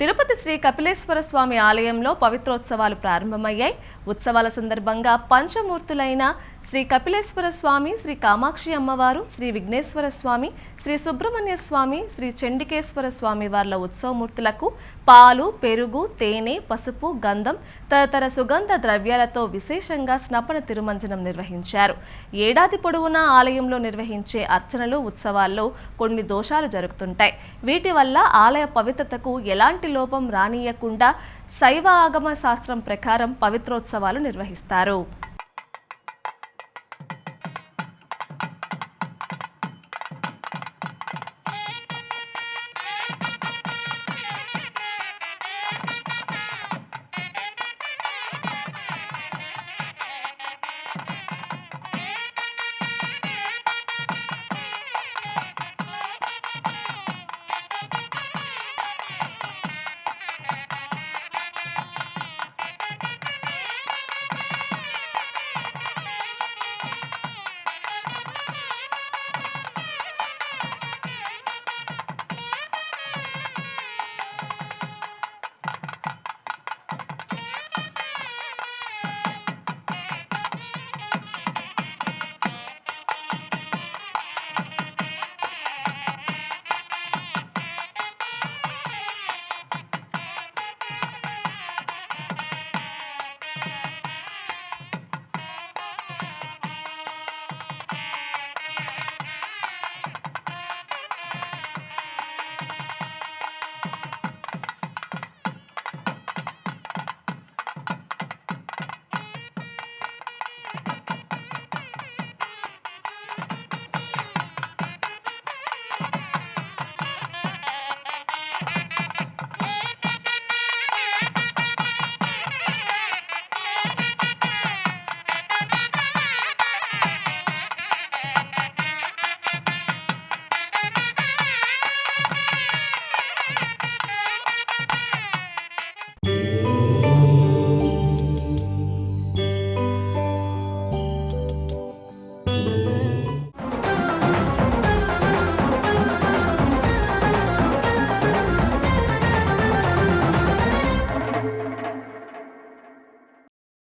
తిరుపతి శ్రీ కపిలేశ్వర స్వామి ఆలయంలో పవిత్రోత్సవాలు ప్రారంభమయ్యాయి. ఉత్సవాల సందర్భంగా పంచమూర్తులైన శ్రీ కపిలేశ్వర స్వామి శ్రీ కామాక్షి అమ్మవారు శ్రీ విఘ్నేశ్వర స్వామి శ్రీ సుబ్రహ్మణ్య స్వామి శ్రీ చండికేశ్వర స్వామి వార్ల ఉత్సవమూర్తులకు పాలు పెరుగు తేనె పసుపు గంధం తదితర సుగంధ ద్రవ్యాలతో విశేషంగా స్నపన తిరుమంజనం నిర్వహించారు. ఏడాది పొడవునా ఆలయంలో నిర్వహించే అర్చనలు ఉత్సవాల్లో కొన్ని దోషాలు జరుగుతుంటాయి. వీటి వల్ల ఆలయ పవిత్రతకు ఎలాంటి లోపం రానియకుండా శైవ ఆగమ శాస్త్రం ప్రకారం పవిత్రోత్సవాలు నిర్వహిస్తారు.